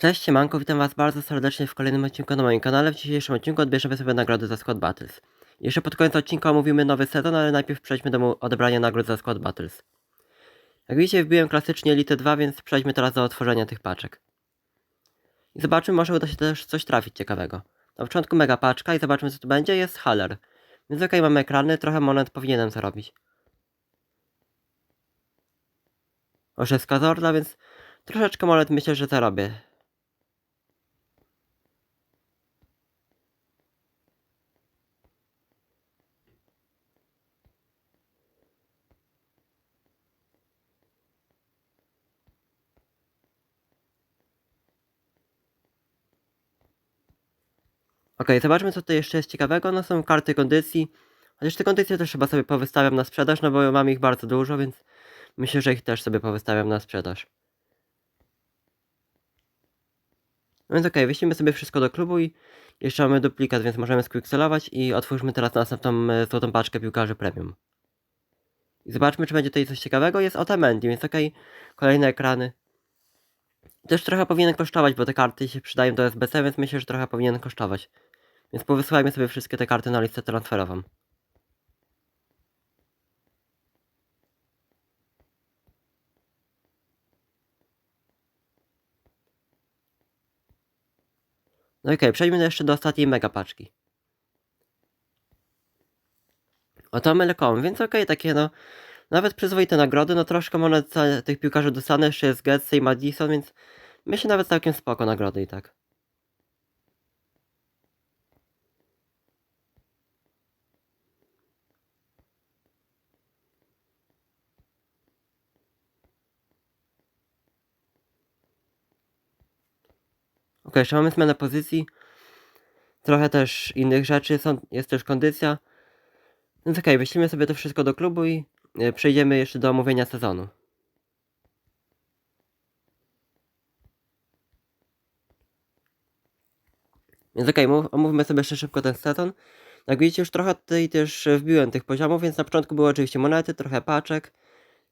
Cześć, siemanko, witam was bardzo serdecznie w kolejnym odcinku na moim kanale. W dzisiejszym odcinku odbierzemy sobie nagrody za Squad Battles. Jeszcze pod koniec odcinka omówimy nowy sezon, ale najpierw przejdźmy do odebrania nagród za Squad Battles. Jak widzicie, wbiłem klasycznie Elite 2, więc przejdźmy teraz do otworzenia tych paczek. I zobaczmy, może uda się też coś trafić ciekawego. Na początku mega paczka i zobaczmy co tu będzie, jest Haller. Więc okej, mamy ekrany, trochę monet powinienem zarobić. Oszewska Zorla, więc troszeczkę monet myślę, że zarobię. Okej, zobaczmy co tutaj jeszcze jest ciekawego. No są karty kondycji. Chociaż te kondycje też chyba sobie powystawiam na sprzedaż, no bo mam ich bardzo dużo, więc myślę, że ich też sobie powystawiam na sprzedaż. No więc okej, wyślimy sobie wszystko do klubu i jeszcze mamy duplikat, więc możemy squickselować i otwórzmy teraz następną e, złotą paczkę piłkarzy premium. I zobaczmy, czy będzie tutaj coś ciekawego. Jest Otamendi, więc okej, kolejne ekrany. Też trochę powinien kosztować, bo te karty się przydają do SBC, więc myślę, że trochę powinien kosztować. Więc powysyłajmy sobie wszystkie te karty na listę transferową. No okej, przejdźmy jeszcze do ostatniej mega paczki. Oto Melekom, więc okej, takie no... Nawet przyzwoite nagrody, no troszkę za tych piłkarzy dostanę, jeszcze jest Getze i Madison, więc myślę nawet całkiem spoko nagrody i tak. Ok, jeszcze mamy zmianę pozycji. Trochę też innych rzeczy, są, jest też kondycja. Więc okej, wyślimy sobie to wszystko do klubu i e, przejdziemy jeszcze do omówienia sezonu. Więc okej, mów- omówmy sobie jeszcze szybko ten sezon. Jak widzicie, już trochę tutaj też wbiłem tych poziomów, więc na początku były oczywiście monety, trochę paczek,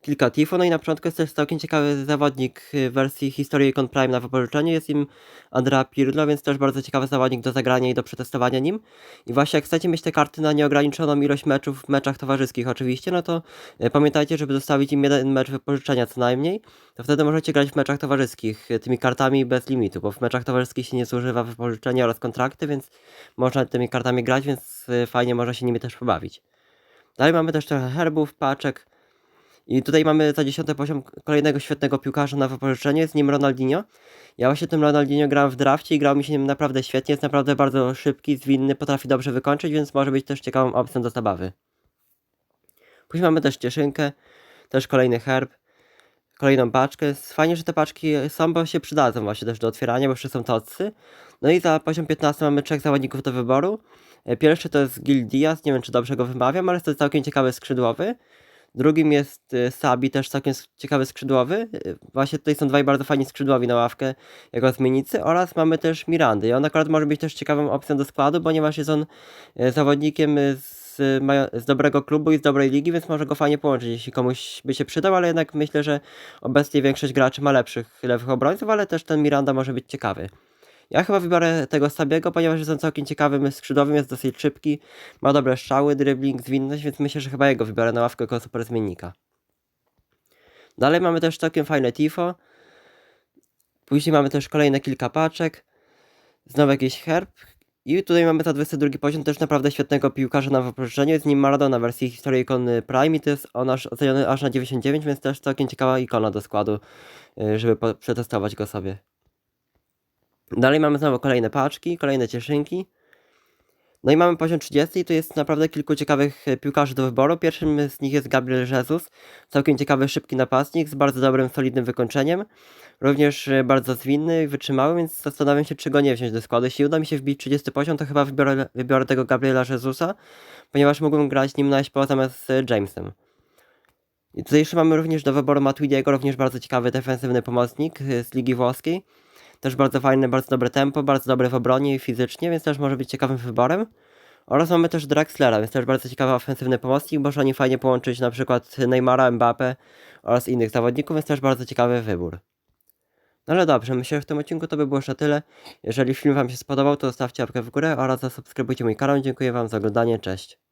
kilka tifo, no i na początku jest też całkiem ciekawy zawodnik y, w wersji History Icon Prime na wypożyczeniu, jest im Andrea Pirlo, więc też bardzo ciekawy zawodnik do zagrania i do przetestowania nim. I właśnie jak chcecie mieć te karty na nieograniczoną ilość meczów w meczach towarzyskich oczywiście, no to y, pamiętajcie, żeby zostawić im jeden mecz wypożyczenia co najmniej, to wtedy możecie grać w meczach towarzyskich y, tymi kartami bez limitu, bo w meczach towarzyskich się nie zużywa wypożyczenia oraz kontrakty, więc można tymi kartami grać, więc fajnie można się nimi też pobawić. Dalej mamy też trochę herbów, paczek, i tutaj mamy za 10 poziom kolejnego świetnego piłkarza na wypożyczenie, jest nim Ronaldinho. Ja właśnie tym Ronaldinho grałem w drafcie i grał mi się nim naprawdę świetnie, jest naprawdę bardzo szybki, zwinny, potrafi dobrze wykończyć, więc może być też ciekawą opcją do zabawy. Później mamy też cieszynkę, też kolejny herb, kolejną paczkę. Fajnie, że te paczki są, bo się przydadzą właśnie też do otwierania, bo jeszcze są tocy. No i za poziom 15 mamy trzech zawodników do wyboru. E, Pierwszy to jest Gil Diaz, nie wiem czy dobrze go wymawiam, ale to jest całkiem ciekawy skrzydłowy. Drugim jest y, Sabi, też całkiem ciekawy skrzydłowy. Y, Właśnie tutaj są dwaj bardzo fajni skrzydłowi na ławkę jako zmiennicy oraz mamy też Mirandy. I on akurat może być też ciekawą opcją do składu, ponieważ jest on y, zawodnikiem z, z dobrego klubu i z dobrej ligi, więc może go fajnie połączyć, jeśli komuś by się przydał, ale jednak myślę, że obecnie większość graczy ma lepszych lewych obrońców, ale też ten Miranda może być ciekawy. Ja chyba wybiorę tego Sabiego, ponieważ jest on całkiem ciekawym skrzydłowym, jest dosyć szybki, ma dobre strzały, dribbling, zwinność, więc myślę, że chyba jego wybiorę na ławkę jako super zmiennika. Dalej mamy też całkiem fajne tifo. Później mamy też kolejne kilka paczek. Znowu jakiś herb. I tutaj mamy za 22 poziom też naprawdę świetnego piłkarza na wypożyczeniu. Jest nim Maradona w wersji historii ikony Prime i to jest on aż oceniony aż na 99, więc też całkiem ciekawa ikona do składu, y, żeby przetestować go sobie. Dalej mamy znowu kolejne paczki, kolejne cieszynki. No i mamy poziom 30 i tu jest naprawdę kilku ciekawych e, piłkarzy do wyboru. Pierwszym z nich jest Gabriel Jesus, całkiem ciekawy, szybki napastnik z bardzo dobrym, solidnym wykończeniem. Również e, bardzo zwinny wytrzymały, więc zastanawiam się, czy go nie wziąć do składu. Jeśli uda mi się wbić 30 poziom, to chyba wybiorę, wybiorę tego Gabriela Jezusa, ponieważ mógłbym grać nim na SPO zamiast e, Jamesem. I tutaj jeszcze mamy również do wyboru Matuidiego, również bardzo ciekawy defensywny pomocnik z Ligi Włoskiej. Też bardzo fajne, bardzo dobre tempo, bardzo dobre w obronie i fizycznie, więc też może być ciekawym wyborem. Oraz mamy też Draxlera, więc też bardzo ciekawy ofensywny pomocnik, można nim fajnie połączyć na przykład Neymara, Mbappe oraz innych zawodników, więc też bardzo ciekawy wybór. No ale dobrze, myślę, że w tym odcinku to by było już na tyle. Jeżeli film Wam się spodobał, to zostawcie łapkę w górę oraz zasubskrybujcie mój kanał. Dziękuję Wam za oglądanie, cześć.